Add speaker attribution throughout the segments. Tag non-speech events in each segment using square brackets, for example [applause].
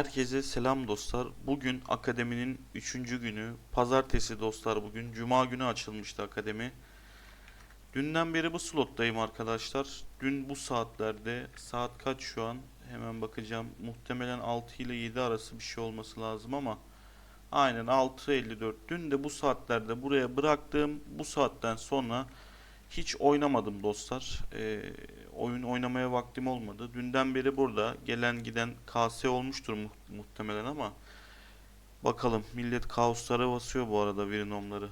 Speaker 1: Herkese selam dostlar. Bugün akademinin 3. günü. Pazartesi dostlar bugün. Cuma günü açılmıştı akademi. Dünden beri bu slottayım arkadaşlar. Dün bu saatlerde saat kaç şu an? Hemen bakacağım. Muhtemelen 6 ile 7 arası bir şey olması lazım ama aynen 6.54. Dün de bu saatlerde buraya bıraktığım bu saatten sonra hiç oynamadım dostlar. Ee, oyun oynamaya vaktim olmadı. Dünden beri burada gelen giden KS olmuştur mu- muhtemelen ama bakalım millet kaoslara basıyor bu arada Verinomları.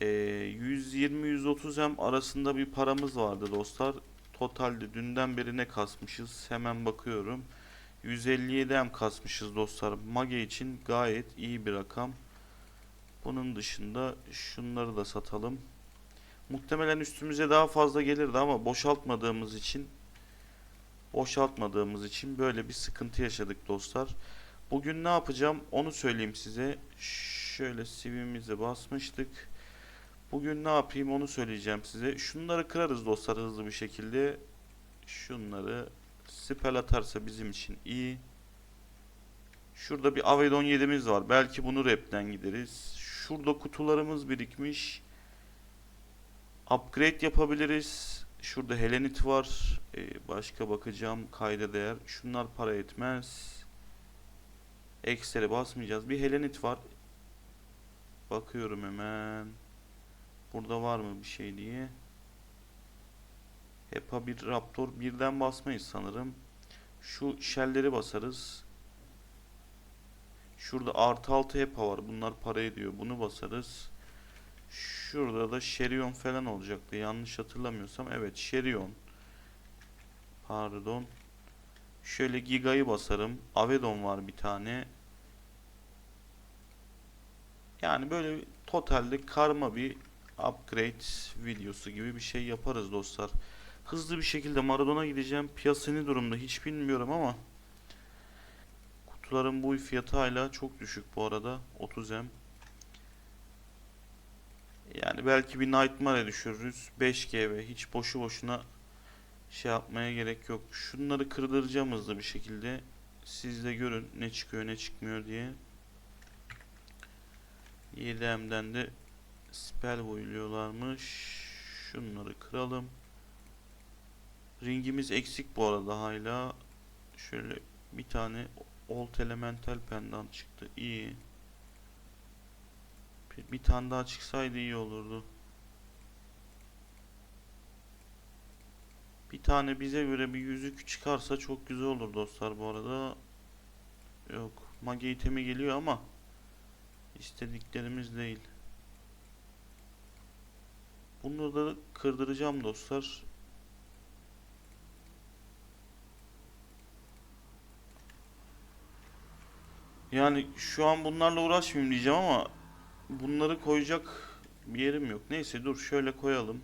Speaker 1: Ee, 120-130 M arasında bir paramız vardı dostlar. Totalde dünden beri ne kasmışız hemen bakıyorum. 157 M kasmışız dostlar. Mage için gayet iyi bir rakam. Bunun dışında şunları da satalım. Muhtemelen üstümüze daha fazla gelirdi ama boşaltmadığımız için boşaltmadığımız için böyle bir sıkıntı yaşadık dostlar. Bugün ne yapacağım onu söyleyeyim size. Şöyle CV'mize basmıştık. Bugün ne yapayım onu söyleyeceğim size. Şunları kırarız dostlar hızlı bir şekilde. Şunları spell atarsa bizim için iyi. Şurada bir Avedon 7'miz var. Belki bunu repten gideriz. Şurada kutularımız birikmiş. Upgrade yapabiliriz. Şurada Helenit var. Ee, başka bakacağım kayda değer. Şunlar para etmez. Eksel'e basmayacağız. Bir Helenit var. Bakıyorum hemen. Burada var mı bir şey diye. Hepa bir Raptor birden basmayız sanırım. Şu shell'leri basarız. Şurada artı altı Hepa var. Bunlar para ediyor. Bunu basarız. Şurada da Şerion falan olacaktı. Yanlış hatırlamıyorsam. Evet Şerion. Pardon. Şöyle Giga'yı basarım. Avedon var bir tane. Yani böyle totalde karma bir upgrade videosu gibi bir şey yaparız dostlar. Hızlı bir şekilde Maradona gideceğim. Piyasa ne durumda hiç bilmiyorum ama kutuların bu fiyatı hala çok düşük bu arada. 30M. Yani belki bir Nightmare'e düşürürüz. 5G hiç boşu boşuna şey yapmaya gerek yok. Şunları kırdıracağım hızlı bir şekilde. Siz de görün ne çıkıyor ne çıkmıyor diye. 7M'den de spell boyuluyorlarmış. Şunları kıralım. Ringimiz eksik bu arada hala. Şöyle bir tane Old Elemental Pendant çıktı. İyi. Bir, tane daha çıksaydı iyi olurdu. Bir tane bize göre bir yüzük çıkarsa çok güzel olur dostlar bu arada. Yok. Mage itemi geliyor ama istediklerimiz değil. Bunu da kırdıracağım dostlar. Yani şu an bunlarla uğraşmayayım diyeceğim ama bunları koyacak bir yerim yok. Neyse dur şöyle koyalım.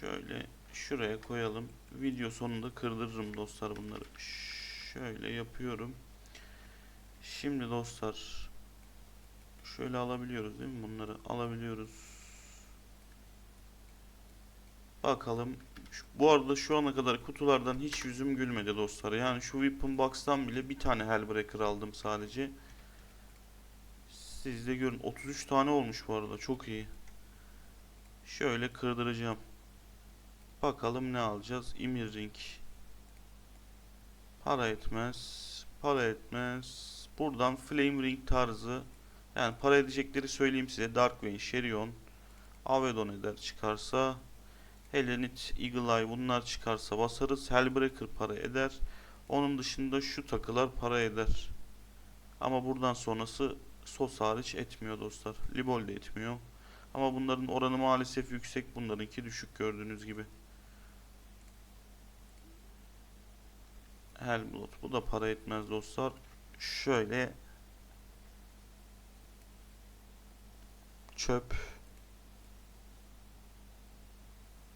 Speaker 1: Şöyle şuraya koyalım. Video sonunda kırdırırım dostlar bunları. Şöyle yapıyorum. Şimdi dostlar şöyle alabiliyoruz değil mi bunları? Alabiliyoruz. Bakalım. Bu arada şu ana kadar kutulardan hiç yüzüm gülmedi dostlar. Yani şu Weapon Box'tan bile bir tane Hellbreaker aldım sadece. Siz de görün. 33 tane olmuş bu arada. Çok iyi. Şöyle kırdıracağım. Bakalım ne alacağız. Emir Ring. Para etmez. Para etmez. Buradan Flame Ring tarzı. Yani para edecekleri söyleyeyim size. Darkvein, Sherion, Avedon eder çıkarsa. Helenit, Eagle Eye bunlar çıkarsa basarız. Hellbreaker para eder. Onun dışında şu takılar para eder. Ama buradan sonrası sos hariç etmiyor dostlar. Libol de etmiyor. Ama bunların oranı maalesef yüksek. Bunlarınki düşük gördüğünüz gibi. Hellblood. Bu da para etmez dostlar. Şöyle çöp.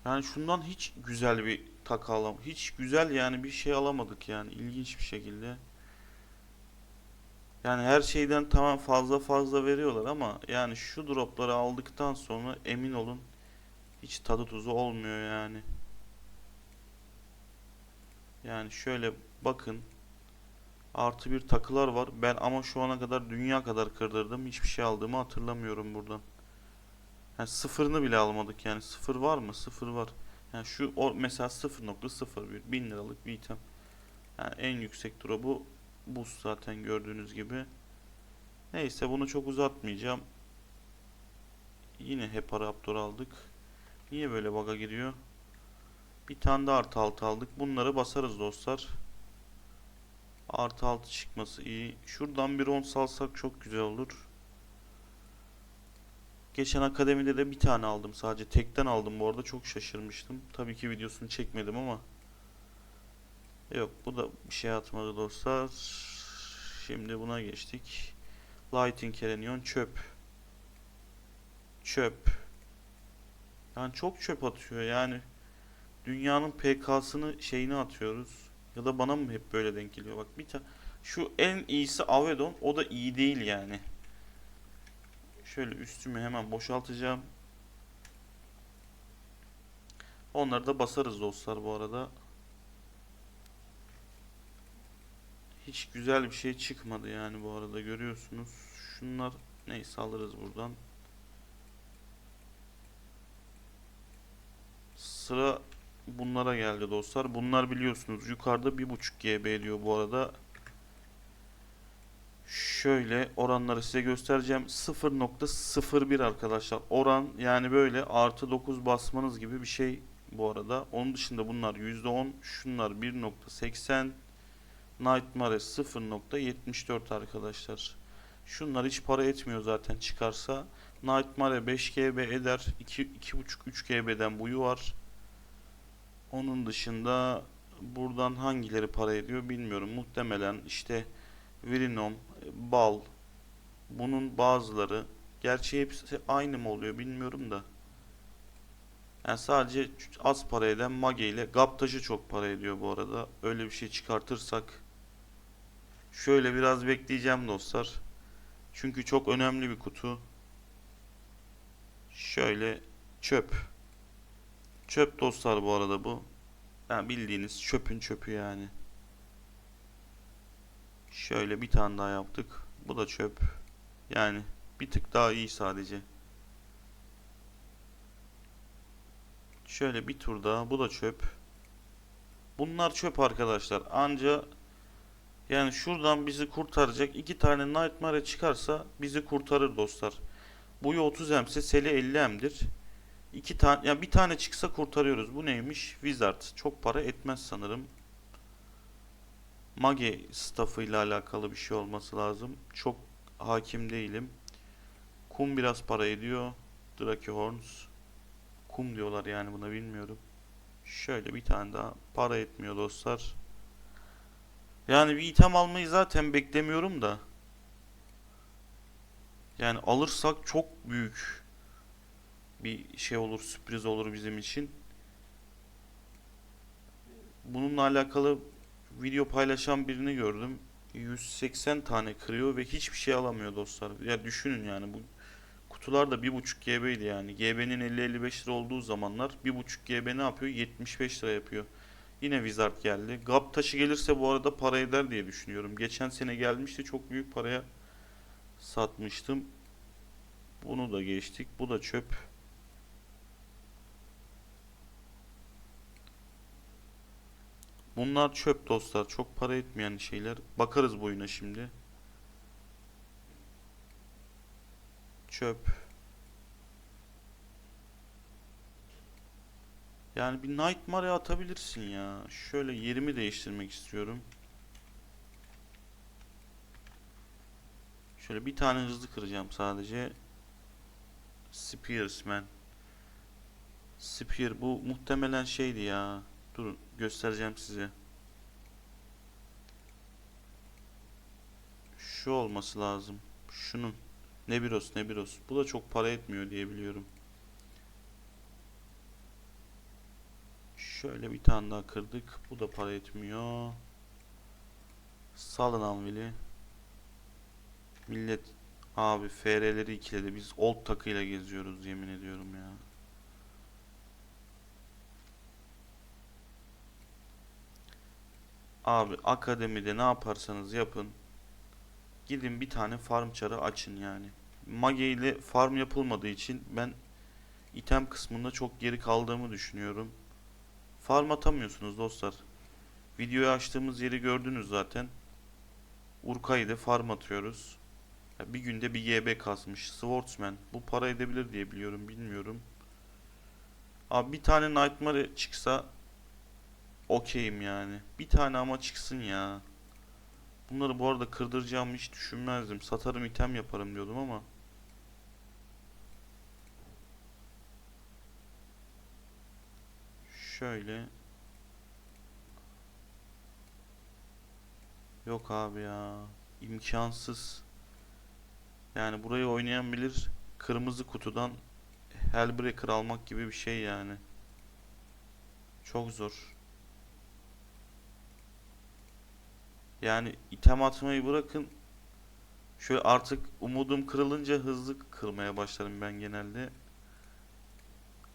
Speaker 1: Yani şundan hiç güzel bir takı alam. Hiç güzel yani bir şey alamadık yani ilginç bir şekilde. Yani her şeyden tamam fazla fazla veriyorlar ama yani şu dropları aldıktan sonra emin olun hiç tadı tuzu olmuyor yani. Yani şöyle bakın. Artı bir takılar var. Ben ama şu ana kadar dünya kadar kırdırdım. Hiçbir şey aldığımı hatırlamıyorum buradan. Yani sıfırını bile almadık yani. Sıfır var mı? Sıfır var. Yani şu o mesela 0.01 1000 liralık bir item. Yani en yüksek drop'u bu zaten gördüğünüz gibi. Neyse bunu çok uzatmayacağım. Yine hep Raptor aldık. Niye böyle baga giriyor? Bir tane de artı altı aldık. Bunları basarız dostlar. Artı altı çıkması iyi. Şuradan bir 10 salsak çok güzel olur. Geçen akademide de bir tane aldım sadece. Tekten aldım bu arada. Çok şaşırmıştım. Tabii ki videosunu çekmedim ama. Yok bu da bir şey atmadı dostlar. Şimdi buna geçtik. Lighting Kerenion çöp. Çöp. Yani çok çöp atıyor yani. Dünyanın PK'sını şeyini atıyoruz. Ya da bana mı hep böyle denk geliyor? Bak bir tane şu en iyisi Avedon. O da iyi değil yani. Şöyle üstümü hemen boşaltacağım. Onları da basarız dostlar bu arada. Hiç güzel bir şey çıkmadı yani bu arada görüyorsunuz. Şunlar neyse alırız buradan. Sıra bunlara geldi dostlar. Bunlar biliyorsunuz yukarıda 1.5 GB diyor bu arada. Şöyle oranları size göstereceğim. 0.01 arkadaşlar. Oran yani böyle artı 9 basmanız gibi bir şey bu arada. Onun dışında bunlar %10. Şunlar 1.80. Nightmare 0.74 arkadaşlar. Şunlar hiç para etmiyor zaten çıkarsa. Nightmare 5 GB eder. 2 2.5 3 GB'den buyu var. Onun dışında buradan hangileri para ediyor bilmiyorum. Muhtemelen işte Virinom, Bal bunun bazıları gerçi hepsi aynı mı oluyor bilmiyorum da. Yani sadece az para eden Mage ile Gap taşı çok para ediyor bu arada. Öyle bir şey çıkartırsak şöyle biraz bekleyeceğim dostlar. Çünkü çok önemli bir kutu. Şöyle çöp. Çöp dostlar bu arada bu. Yani bildiğiniz çöpün çöpü yani. Şöyle bir tane daha yaptık. Bu da çöp. Yani bir tık daha iyi sadece. Şöyle bir tur daha. Bu da çöp. Bunlar çöp arkadaşlar. Anca yani şuradan bizi kurtaracak iki tane Nightmare çıkarsa bizi kurtarır dostlar. Buyu 30 emse Seli 50 emdir. İki tane ya bir tane çıksa kurtarıyoruz. Bu neymiş? Wizard. Çok para etmez sanırım. Mage staffı ile alakalı bir şey olması lazım. Çok hakim değilim. Kum biraz para ediyor. Draki Horns. Kum diyorlar yani buna bilmiyorum. Şöyle bir tane daha para etmiyor dostlar. Yani bir item almayı zaten beklemiyorum da. Yani alırsak çok büyük bir şey olur, sürpriz olur bizim için. Bununla alakalı video paylaşan birini gördüm. 180 tane kırıyor ve hiçbir şey alamıyor dostlar. Ya düşünün yani bu kutular da 1.5 GB'ydi yani. GB'nin 50-55 lira olduğu zamanlar 1.5 GB ne yapıyor? 75 lira yapıyor. Yine Wizard geldi. Gap taşı gelirse bu arada para eder diye düşünüyorum. Geçen sene gelmişti çok büyük paraya satmıştım. Bunu da geçtik. Bu da çöp. Bunlar çöp dostlar. Çok para etmeyen şeyler. Bakarız boyuna şimdi. Çöp. Yani bir Nightmare atabilirsin ya. Şöyle yerimi değiştirmek istiyorum. Şöyle bir tane hızlı kıracağım sadece. Spearsman. Spear bu muhtemelen şeydi ya. Durun göstereceğim size. Şu olması lazım. Şunun. Nebiros Nebiros. Bu da çok para etmiyor diye biliyorum. Şöyle bir tane daha kırdık. Bu da para etmiyor. Salın Anvil'i. Millet abi FR'leri ikiledi. Biz old takıyla geziyoruz yemin ediyorum ya. Abi akademide ne yaparsanız yapın. Gidin bir tane farm çarı açın yani. Mage ile farm yapılmadığı için ben item kısmında çok geri kaldığımı düşünüyorum. Farm atamıyorsunuz dostlar. Videoyu açtığımız yeri gördünüz zaten. Urkay'da farm atıyoruz. Bir günde bir GB kasmış. Swordsman. Bu para edebilir diye biliyorum. Bilmiyorum. Abi bir tane Nightmare çıksa okeyim yani. Bir tane ama çıksın ya. Bunları bu arada kırdıracağımı hiç düşünmezdim. Satarım item yaparım diyordum ama. Şöyle. Yok abi ya. İmkansız. Yani burayı oynayan bilir. Kırmızı kutudan Hellbreaker almak gibi bir şey yani. Çok zor. Yani item atmayı bırakın. Şöyle artık umudum kırılınca hızlı kırmaya başlarım ben genelde.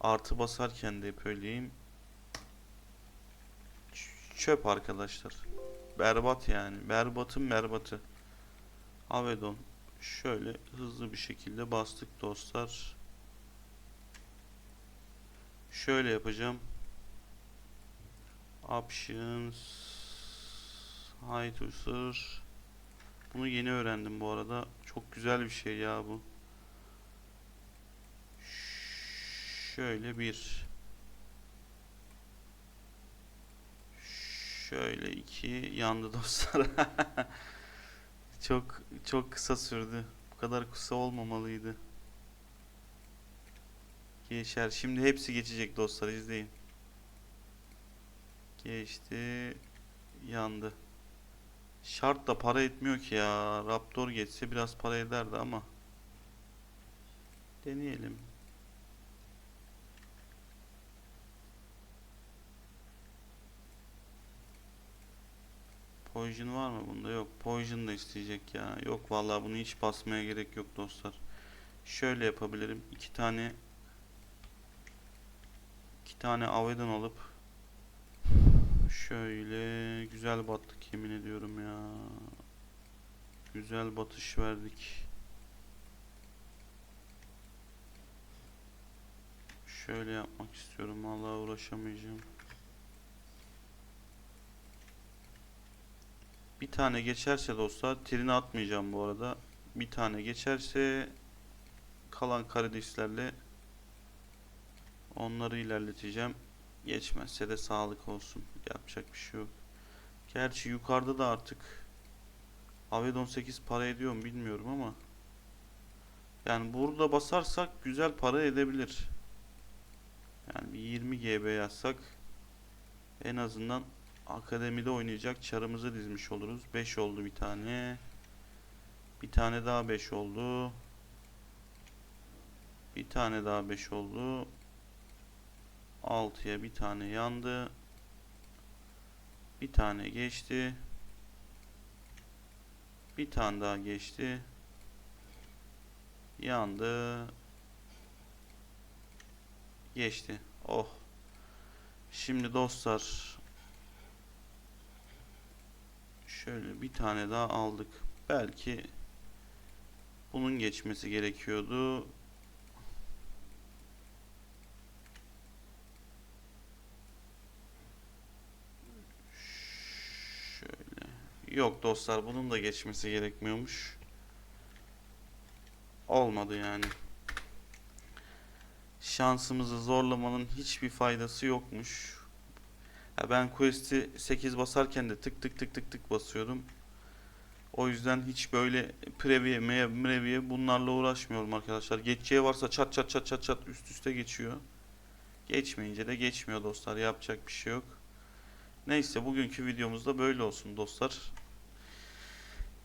Speaker 1: Artı basarken de hep Çöp arkadaşlar. Berbat yani. Berbatın berbatı. Avedon. Şöyle hızlı bir şekilde bastık dostlar. Şöyle yapacağım. Options Hide user Bunu yeni öğrendim bu arada. Çok güzel bir şey ya bu. Şöyle bir Şöyle iki yandı dostlar. [laughs] çok çok kısa sürdü. Bu kadar kısa olmamalıydı. Geçer. Şimdi hepsi geçecek dostlar izleyin. Geçti. Yandı. Şart da para etmiyor ki ya. Raptor geçse biraz para ederdi ama. Deneyelim. Poison var mı bunda? Yok. Poison da isteyecek ya. Yok vallahi bunu hiç basmaya gerek yok dostlar. Şöyle yapabilirim. İki tane iki tane Avedon alıp şöyle güzel battık yemin ediyorum ya. Güzel batış verdik. Şöyle yapmak istiyorum. Vallahi uğraşamayacağım. Bir tane geçerse dostlar trine atmayacağım bu arada. Bir tane geçerse kalan karideslerle onları ilerleteceğim. Geçmezse de sağlık olsun. Yapacak bir şey yok. Gerçi yukarıda da artık Avedon 8 para ediyor mu bilmiyorum ama yani burada basarsak güzel para edebilir. Yani bir 20 GB yazsak en azından akademide oynayacak çarımızı dizmiş oluruz. 5 oldu bir tane. Bir tane daha 5 oldu. Bir tane daha 5 oldu. 6'ya bir tane yandı. Bir tane geçti. Bir tane daha geçti. Yandı. Geçti. Oh. Şimdi dostlar şöyle bir tane daha aldık. Belki bunun geçmesi gerekiyordu. Şöyle. Yok dostlar bunun da geçmesi gerekmiyormuş. Olmadı yani. Şansımızı zorlamanın hiçbir faydası yokmuş. Ya ben quest'i 8 basarken de tık tık tık tık tık basıyordum. O yüzden hiç böyle preview, me- mreview bunlarla uğraşmıyorum arkadaşlar. Geçeceği varsa çat çat çat çat çat üst üste geçiyor. Geçmeyince de geçmiyor dostlar. Yapacak bir şey yok. Neyse bugünkü videomuz da böyle olsun dostlar.